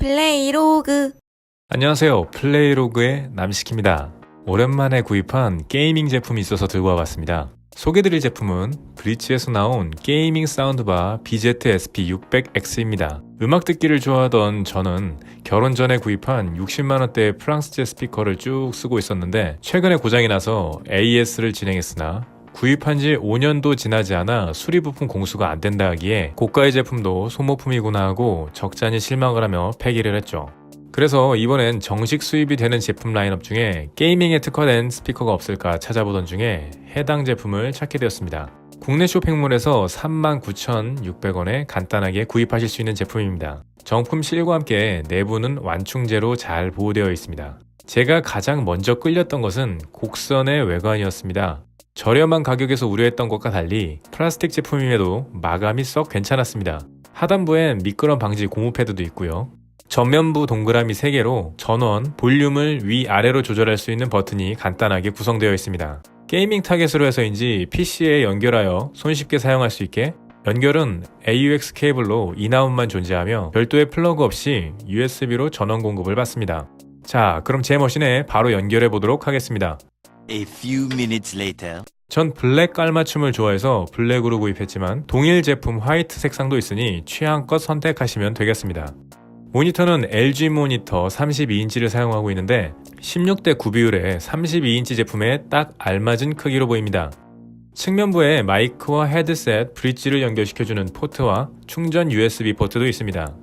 플레이로그 안녕하세요. 플레이로그의 남식입니다. 오랜만에 구입한 게이밍 제품이 있어서 들고 와봤습니다. 소개드릴 제품은 브리치에서 나온 게이밍 사운드바 BZSP600X입니다. 음악 듣기를 좋아하던 저는 결혼 전에 구입한 60만원대의 프랑스제 스피커를 쭉 쓰고 있었는데 최근에 고장이 나서 AS를 진행했으나 구입한 지 5년도 지나지 않아 수리 부품 공수가 안 된다 하기에 고가의 제품도 소모품이구나 하고 적잖이 실망을 하며 폐기를 했죠. 그래서 이번엔 정식 수입이 되는 제품 라인업 중에 게이밍에 특화된 스피커가 없을까 찾아보던 중에 해당 제품을 찾게 되었습니다. 국내 쇼핑몰에서 39,600원에 간단하게 구입하실 수 있는 제품입니다. 정품 실과 함께 내부는 완충제로 잘 보호되어 있습니다. 제가 가장 먼저 끌렸던 것은 곡선의 외관이었습니다. 저렴한 가격에서 우려했던 것과 달리 플라스틱 제품임에도 마감이 썩 괜찮았습니다. 하단부엔 미끄럼 방지 고무 패드도 있고요. 전면부 동그라미 3개로 전원, 볼륨을 위아래로 조절할 수 있는 버튼이 간단하게 구성되어 있습니다. 게이밍 타겟으로 해서인지 PC에 연결하여 손쉽게 사용할 수 있게 연결은 AUX 케이블로 인아웃만 존재하며 별도의 플러그 없이 USB로 전원 공급을 받습니다. 자, 그럼 제 머신에 바로 연결해 보도록 하겠습니다. A few minutes later. 전 블랙 깔맞춤을 좋아해서 블랙으로 구입했지만 동일 제품 화이트 색상도 있으니 취향껏 선택하시면 되겠습니다. 모니터는 LG 모니터 32인치를 사용하고 있는데 16대 9 비율의 32인치 제품에 딱 알맞은 크기로 보입니다. 측면부에 마이크와 헤드셋, 브릿지를 연결시켜주는 포트와 충전 USB 포트도 있습니다.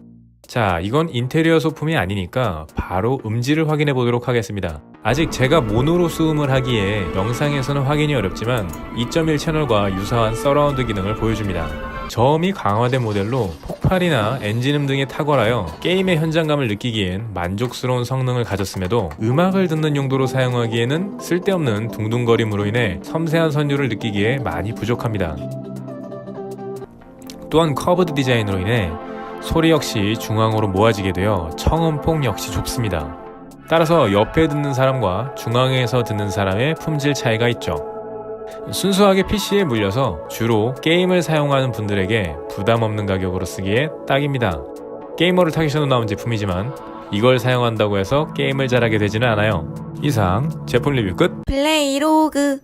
자, 이건 인테리어 소품이 아니니까 바로 음질을 확인해 보도록 하겠습니다. 아직 제가 모노로 수음을 하기에 영상에서는 확인이 어렵지만 2.1 채널과 유사한 서라운드 기능을 보여줍니다. 저음이 강화된 모델로 폭발이나 엔진음 등에 탁월하여 게임의 현장감을 느끼기엔 만족스러운 성능을 가졌음에도 음악을 듣는 용도로 사용하기에는 쓸데없는 둥둥거림으로 인해 섬세한 선율을 느끼기에 많이 부족합니다. 또한 커브드 디자인으로 인해 소리 역시 중앙으로 모아지게 되어 청음폭 역시 좁습니다. 따라서 옆에 듣는 사람과 중앙에서 듣는 사람의 품질 차이가 있죠. 순수하게 PC에 물려서 주로 게임을 사용하는 분들에게 부담 없는 가격으로 쓰기에 딱입니다. 게이머를 타깃으로 나온 제품이지만 이걸 사용한다고 해서 게임을 잘하게 되지는 않아요. 이상 제품 리뷰 끝. 플레이로그